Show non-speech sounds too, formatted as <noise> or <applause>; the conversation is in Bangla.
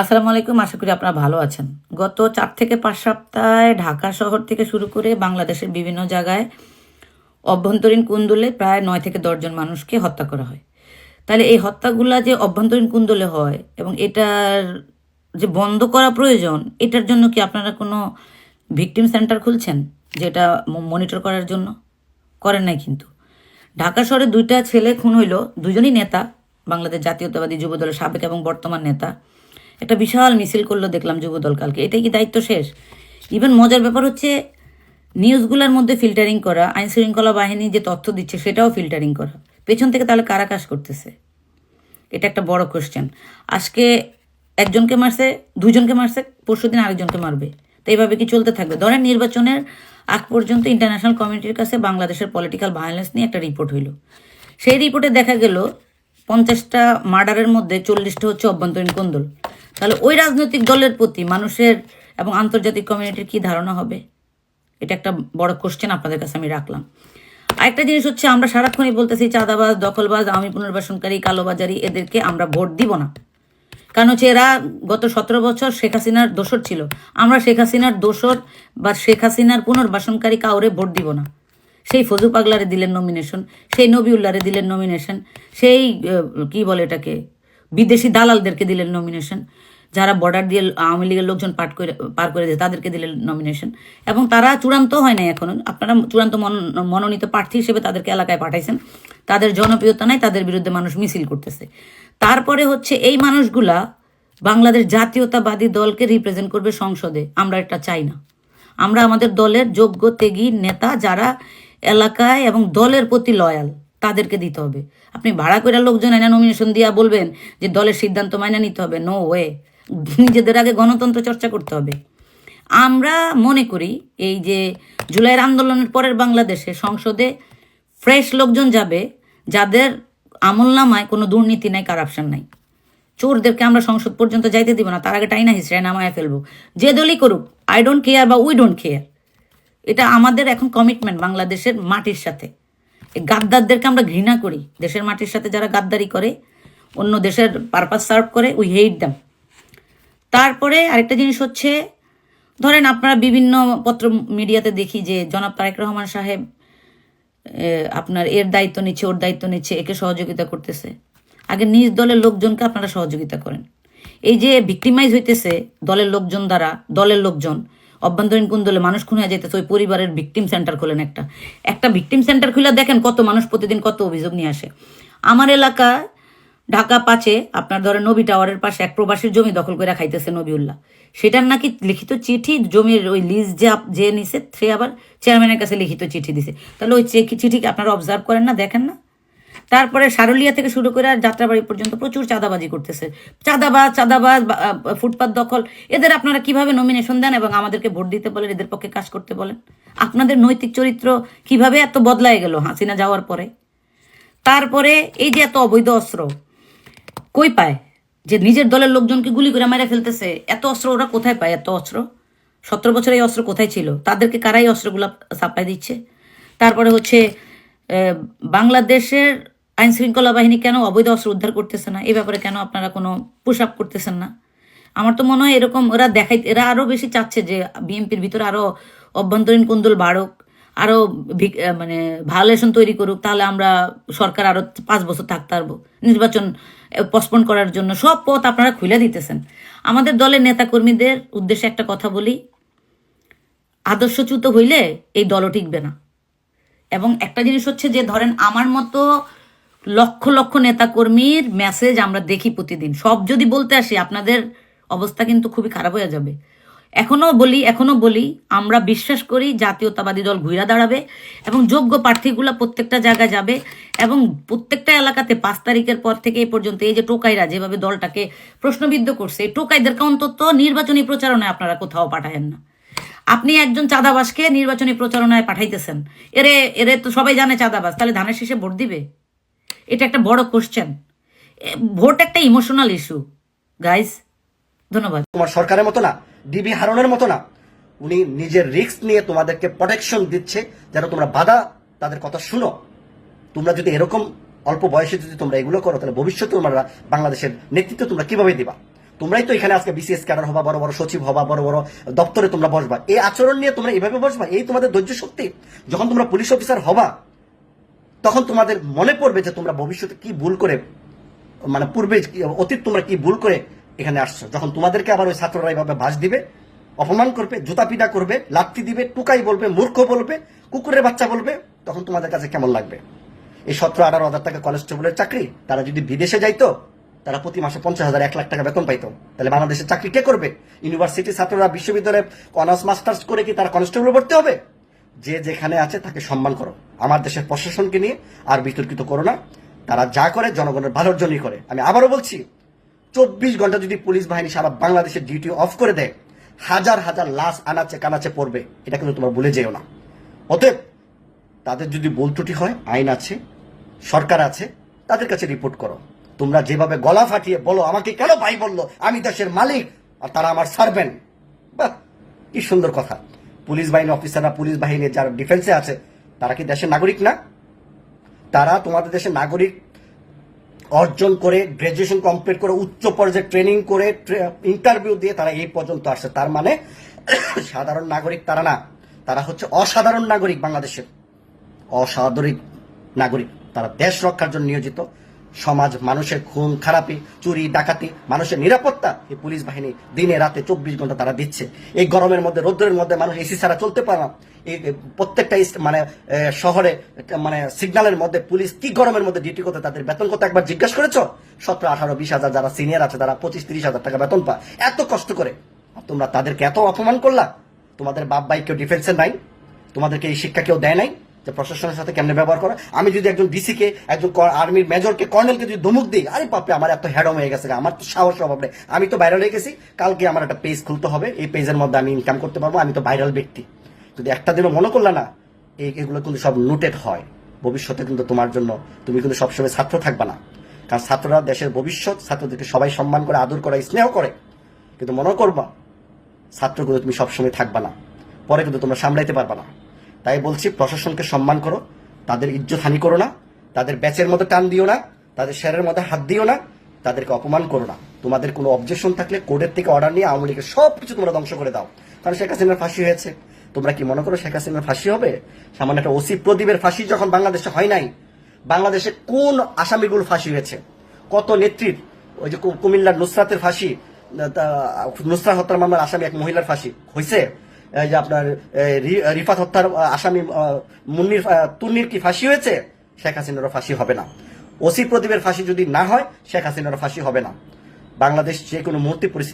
আসসালামু আলাইকুম, আশা করি আপনারা ভালো আছেন। গত চার থেকে পাঁচ সপ্তাহে ঢাকা শহর থেকে শুরু করে বাংলাদেশের বিভিন্ন জায়গায় অভ্যন্তরীণ কুন্দলে প্রায় নয় থেকে দশজন মানুষকে হত্যা করা হয়। তাহলে এই হত্যাগুলা যে অভ্যন্তরীণ কুন্দলে হয় এবং এটার যে বন্ধ করা প্রয়োজন, এটার জন্য কি আপনারা কোনো ভিকটিম সেন্টার খুলছেন, যেটা মনিটর করার জন্য? করেন নাই কিন্তু। ঢাকা শহরে দুইটা ছেলে খুন হইল, দুজনই নেতা, বাংলাদেশ জাতীয়তাবাদী যুবদলের সাবেক এবং বর্তমান নেতা। একটা বিশাল মিছিল করল, দেখলাম যুবদল কালকে। এটাই কি দায়িত্ব শেষ? ইভেন মজার ব্যাপার হচ্ছে, নিউজগুলোর মধ্যে ফিল্টারিং করা আইন শৃঙ্খলা বাহিনী যে তথ্য দিচ্ছে, সেটাও ফিল্টারিং করা। পেছন থেকে তাহলে কারা কাজ করতেছে? এটা একটা বড় কোশ্চেন আজকে একজনকে মারছে, দুজনকে মারছে পরশু দিন আরেকজনকে মারবে। তো এইভাবে কি চলতে থাকবে? ধরেন নির্বাচনের আগ পর্যন্ত ইন্টারন্যাশনাল কমিউনিটির কাছে বাংলাদেশের পলিটিক্যাল ভায়োলেন্স নিয়ে একটা রিপোর্ট হইল। সেই রিপোর্টে দেখা গেল পঞ্চাশটা মার্ডারের মধ্যে চল্লিশটা হচ্ছে অভ্যন্তরীণ কোন্দল। তাহলে ওই রাজনৈতিক দলের প্রতি মানুষের এবং আন্তর্জাতিক কমিউনিটির কি ধারণা হবে? এটা একটা বড় কোশ্চেন আপনাদের কাছে আমি রাখলাম। আরেকটা জিনিস হচ্ছে, আমরা সারাক্ষণই বলতেছি, চাঁদাবাজ, দখলবাজ আওয়ামী পুনর্বাসনকারী, কালোবাজারি, এদেরকে আমরা ভোট দিব না। কারণ হচ্ছে এরা গত সতেরো বছর শেখ হাসিনার দোষর ছিল। আমরা শেখ হাসিনার দোষর বা শেখ হাসিনার পুনর্বাসনকারী কাউরে ভোট দিব না। সেই ফজু পাগলারে দিলেন নমিনেশন সেই নবিউল্লারে দিলেন নমিনেশন সেই কি বলে এটাকে, বিদেশি দালালদেরকে দিলেন নমিনেশন যারা বর্ডার দিয়ে আওয়ামী লীগের লোকজন পার করে পার করে দেয়, তাদেরকে দিলে নমিনেশন এবং তারা চূড়ান্ত হয় নাই এখনও। আপনারা চূড়ান্ত মন- মনোনীত প্রার্থী হিসেবে তাদেরকে এলাকায় পাঠাইছেন। তাদের জনপ্রিয়তা নাই, তাদের বিরুদ্ধে মানুষ মিছিল করতেছে। তারপরে হচ্ছে এই মানুষগুলা বাংলাদেশ জাতীয়তাবাদী দলকে রিপ্রেজেন্ট করবে সংসদে। আমরা এটা চাই না। আমরা আমাদের দলের যোগ্য তেগী নেতা যারা এলাকায় এবং দলের প্রতি লয়াল তাদেরকে দিতে হবে। আপনি ভাড়া করে লোকজন এনে নমিনেশন দিয়া বলবেন যে দলের সিদ্ধান্ত মাইনে নিতে হবে। নো ওয়ে নিজেদের আগে গণতন্ত্র চর্চা করতে হবে। আমরা মনে করি এই যে জুলাইয়ের আন্দোলনের পরের বাংলাদেশে সংসদে ফ্রেশ লোকজন যাবে, যাদের আমল নামায় কোনো দুর্নীতি নাই কারাপশন নাই। চোরদেরকে আমরা সংসদ পর্যন্ত যাইতে দিব না, তার আগে টাইনা হিসেবে নামায় ফেলব। যে দলই করুক আই ডোন্ট কেয়ার বা উই ডোন্ট কেয়ার এটা আমাদের এখন কমিটমেন্ট বাংলাদেশের মাটির সাথে। এই গাদ্দারদেরকে আমরা ঘৃণা করি, দেশের মাটির সাথে যারা গাদ্দারি করে, অন্য দেশের পারপাস সার্ভ করে উই হেট দ্যাম তারপরে আরেকটা জিনিস হচ্ছে, ধরেন আপনারা বিভিন্ন পত্র মিডিয়াতে দেখি যে জনাব তারেক রহমান সাহেব আপনার এর দায়িত্ব নিচ্ছে, ওর দায়িত্ব নিচ্ছে, একে সহযোগিতা করতেছে। আগে নিজ দলের লোকজনকে আপনারা সহযোগিতা করেন। এই যে ভিক্টিমাইজ হইতেছে দলের লোকজন দ্বারা, দলের লোকজন, অভ্যন্তরীণ কোন দলে মানুষ খুনে যেতেছে ওই পরিবারের ভিক্টিম সেন্টার খোলেন একটা। একটা ভিক্টিম সেন্টার খুলে দেখেন কত মানুষ প্রতিদিন কত অভিযোগ নিয়ে আসে। আমার এলাকায় ঢাকা পাঁচে আপনার ধরেন নবী টাওয়ারের পাশে এক প্রবাসীর জমি দখল করে খাইতেছে নবিউল্লাহ। সেটার নাকি লিখিত চিঠি, জমির ওই লিজ যে যে নিছে, সে আবার চেয়ারম্যানের কাছে লিখিত চিঠি দিছে। তাহলে ওই চিঠি আপনারা অবজার্ভ করেন না, দেখেন না? তারপরে সারুলিয়া থেকে শুরু করে আর যাত্রাবাড়ি পর্যন্ত প্রচুর চাঁদাবাজি করতেছে। চাঁদাবাজ চাঁদাবাজ ফুটপাত দখল। এদের আপনারা কীভাবে নমিনেশন দেন এবং আমাদেরকে ভোট দিতে বলেন, এদের পক্ষে কাজ করতে বলেন? আপনাদের নৈতিক চরিত্র কীভাবে এত বদলায় গেল হাসিনা যাওয়ার পরে? তারপরে এই যে এত অবৈধ অস্ত্র কই পায়? যে নিজের দলের লোকজনকে গুলি করে মেরে ফেলতেছে। এত অস্ত্র ওরা কোথায় পায়? এত অস্ত্র? সতেরো বছর এই অস্ত্র কোথায় ছিল? তাদেরকে কারাই অস্ত্রগুলো সাপ্লাই দিচ্ছে? তারপরে হচ্ছে বাংলাদেশের আইন শৃঙ্খলা বাহিনী কেন অবৈধ অস্ত্র উদ্ধার করতেছে না? এ ব্যাপারে কেন আপনারা কোনো পুশ আপ করতেছেন না? আমার তো মনে হয় এরকম ওরা দেখাই, এরা আরও বেশি চাচ্ছে যে বিএনপির ভিতরে আরও অভ্যন্তরীণ কুন্দল বাড়ুক আরও মানে ভায়োলেশন তৈরি করুক, তাহলে আমরা সরকার আরও পাঁচ বছর থাকতে পারব। নির্বাচন পসপন করার জন্য সব পথ আপনারা খুলে দিতেছেন। আমাদের দলের নেতাকর্মীদের উদ্দেশ্যে একটা কথা বলি, আদর্শচ্যুত হইলে এই দলও টিকবে না। এবং একটা জিনিস হচ্ছে যে, ধরেন আমার মতো লক্ষ লক্ষ নেতাকর্মীর মেসেজ আমরা দেখি প্রতিদিন। সব যদি বলতে আসি, আপনাদের অবস্থা কিন্তু খুবই খারাপ হয়ে যাবে। এখনও বলি এখনও বলি, আমরা বিশ্বাস করি জাতীয়তাবাদী দল ঘুরা দাঁড়াবে এবং যোগ্য প্রার্থীগুলো প্রত্যেকটা জায়গায় যাবে এবং প্রত্যেকটা এলাকাতে পাঁচ তারিখের পর থেকে এই পর্যন্ত এই যে টোকাইরা যেভাবে দলটাকে প্রশ্নবিদ্ধ করছে, এই টোকাইদেরকে অন্তত নির্বাচনী প্রচারণায় আপনারা কোথাও পাঠায়েন না। আপনি একজন চাঁদাবাসকে নির্বাচনী প্রচারণায় পাঠাইতেছেন। এরে এরে তো সবাই জানে চাঁদাবাস তাহলে ধানের শেষে ভোট দিবে? এটা একটা বড় কোশ্চেন ভোট একটা ইমোশনাল ইস্যু গাইস ধন্যবাদ। তোমার সরকারের মতো না ডিবি হারনের মতো না। উনি নিজের রিস্ক নিয়ে তোমাদেরকে প্রোটেকশন দিচ্ছে, যেন তোমরা বাধা তাদের কথা শুনো। তোমরা যদি এরকম অল্প বয়সে যদি তোমরা এগুলো করো, তাহলে ভবিষ্যতে তোমরা বাংলাদেশের নেতৃত্ব তোমরা কীভাবে দিবা? তোমরাই তো এখানে আজকে বিসিএস ক্যাডার হবা, বড় বড় সচিব হবা, বড় বড় দপ্তরে তোমরা বসবা। এই আচরণ নিয়ে তোমরা এভাবে বসবা? এই তোমাদের ধৈর্য শক্তি? যখন তোমরা পুলিশ অফিসার হবা, তখন তোমাদের মনে পড়বে যে তোমরা ভবিষ্যতে কি ভুল করে মানে পূর্বে অতীত তোমরা কি ভুল করে এখানে আসছো। যখন তোমাদেরকে আবার ওই ছাত্ররা এইভাবে ভাস দিবে, অপমান করবে, জুতা পিটা করবে, লাত্তি দিবে, টুকাই বলবে, মূর্খ বলবে, কুকুরের বাচ্চা বলবে, তখন তোমাদের কাছে কেমন লাগবে? এই সতেরো, আঠারো হাজার টাকা কনস্টেবলের চাকরি, তারা যদি বিদেশে যাইতো, তারা প্রতি মাসে পঞ্চাশ হাজার, এক লাখ টাকা বেতন পাইতো। তাহলে বাংলাদেশের চাকরি কে করবে? ইউনিভার্সিটি ছাত্ররা বিশ্ববিদ্যালয়ে অনার্স মাস্টার্স করে কি তারা কনস্টেবল ভর্তি হবে? যে যেখানে আছে তাকে সম্মান করো। আমার দেশের প্রশাসনকে নিয়ে আর বিতর্কিত করো না। তারা যা করে, জনগণের ভালোর জন্যই করে। আমি আবারও বলছি চব্বিশ ঘণ্টা যদি পুলিশ বাহিনী সারা বাংলাদেশের ডিউটি অফ করে দেয়, হাজার হাজার লাশ আনাচে কানাচে পড়বে, এটা কিন্তু তোমরা ভুলে যেও না। অতএব, তাদের যদি ভুল ত্রুটি হয়, আইন আছে, সরকার আছে, তাদের কাছে রিপোর্ট করো। তোমরা যেভাবে গলা ফাটিয়ে বলো, আমাকে কেন ভাই বলল, আমি দেশের মালিক, আর তারা আমার সার্ভেন্ট বাহ, কি সুন্দর কথা। পুলিশ বাহিনী অফিসাররা পুলিশ বাহিনীর যারা ডিফেন্সে আছে, তারা কি দেশের নাগরিক না? তারা তোমাদের দেশের নাগরিক অর্জন করে গ্রাজুয়েশন কমপ্লিট করে, উচ্চ পর্যায়ে ট্রেনিং করে ইন্টারভিউ দিয়ে তারা এই পর্যন্ত আসছে। তার মানে <coughs> সাধারণ নাগরিক তারা না, তারা হচ্ছে অসাধারণ নাগরিক বাংলাদেশের। অসাধারণ নাগরিক। তারা দেশ রক্ষার জন্য নিয়োজিত। সমাজ মানুষের খুন, খারাপি, চুরি, ডাকাতি, মানুষের নিরাপত্তা এই পুলিশ বাহিনী দিনে রাতে চব্বিশ ঘণ্টা তারা দিচ্ছে। এই গরমের মধ্যে, রোদ্রের মধ্যে মানুষ এসি ছাড়া চলতে পারে না। এই প্রত্যেকটা মানে শহরে মানে সিগন্যালের মধ্যে পুলিশ কি গরমের মধ্যে ডিউটি করতে তাদের বেতন কত একবার জিজ্ঞাসা করেছ? সতেরো, আঠারো, বিশ হাজার যারা সিনিয়র আছে তারা পঁচিশ, তিরিশ হাজার টাকা বেতন পায়। এত কষ্ট করে। তোমরা তাদেরকে এত অপমান করলা? তোমাদের বাপ ভাই কেউ ডিফেন্সের নাই? তোমাদেরকে এই শিক্ষা কেউ দেয় নাই? যে প্রশাসনের সাথে কেমনে ব্যবহার করা? আমি যদি একজন ডিসি কে, একজন আর্মির মেজরকে কর্নেলকে যদি ধমক দিই, আরে বাপরে, আমার এত হ্যাডম হয়ে গেছে আমার তো সাহস অভাব নেই। আমি তো ভাইরাল হয়ে গেছি, কালকে আমার একটা পেজ খুলতে হবে, এই পেজের মধ্যে আমি ইনকাম করতে পারব, আমি তো ভাইরাল ব্যক্তি। যদি একটা দিনও মনে করলে না এগুলো কিন্তু সব নোটেড হয়। ভবিষ্যতে কিন্তু তোমার জন্য, তুমি কিন্তু সবসময় ছাত্র থাকবে না। কারণ ছাত্ররা দেশের ভবিষ্যৎ, ছাত্রদেরকে সবাই সম্মান করে, আদর করে, স্নেহ করে। কিন্তু মনে করবা, ছাত্রগুলো তুমি সবসময় থাকবা না। পরে কিন্তু তোমরা সামলাইতে পারবা না। তাই বলছি, প্রশাসনকে সম্মান করো, তাদের ইজ্জত হানি করো না, তাদের ব্যাচের মধ্যে টান দিও না, তাদের শেয়ারের মধ্যে হাত দিও না, তাদেরকে অপমান করো না। তোমাদের কোনো অবজেকশন থাকলে কোর্টের থেকে অর্ডার নিয়ে আওয়ামী লীগের সব কিছু তোমরা ধ্বংস করে দাও। কারণ শেখ হাসিনার ফাঁসি হয়েছে। তোমরা কি মনে করো শেখ হাসিনার ফাঁসি হবে? সামান্য একটা ওসি প্রদীপের ফাঁসি যখন বাংলাদেশে হয় নাই, বাংলাদেশে কোন আসামিগুলো ফাঁসি হয়েছে? কত নেত্রীর, ওই যে কুমিল্লার নুসরাতের ফাঁসি নুসরাত হত্যার মামলার আসামি এক মহিলার ফাঁসি হয়েছে? যে আপনার রিফাত হত্যার আসামি মুন্নির তুন্নির কি ফাঁসি হয়েছে? শেখ হাসিনারও ফাঁসি হবে না। ওসি প্রদীপের ফাঁসি যদি না হয়, শেখ হাসিনারও ফাঁসি হবে না। বাংলাদেশ যে কোনো মুহূর্তে পরিস্থিতি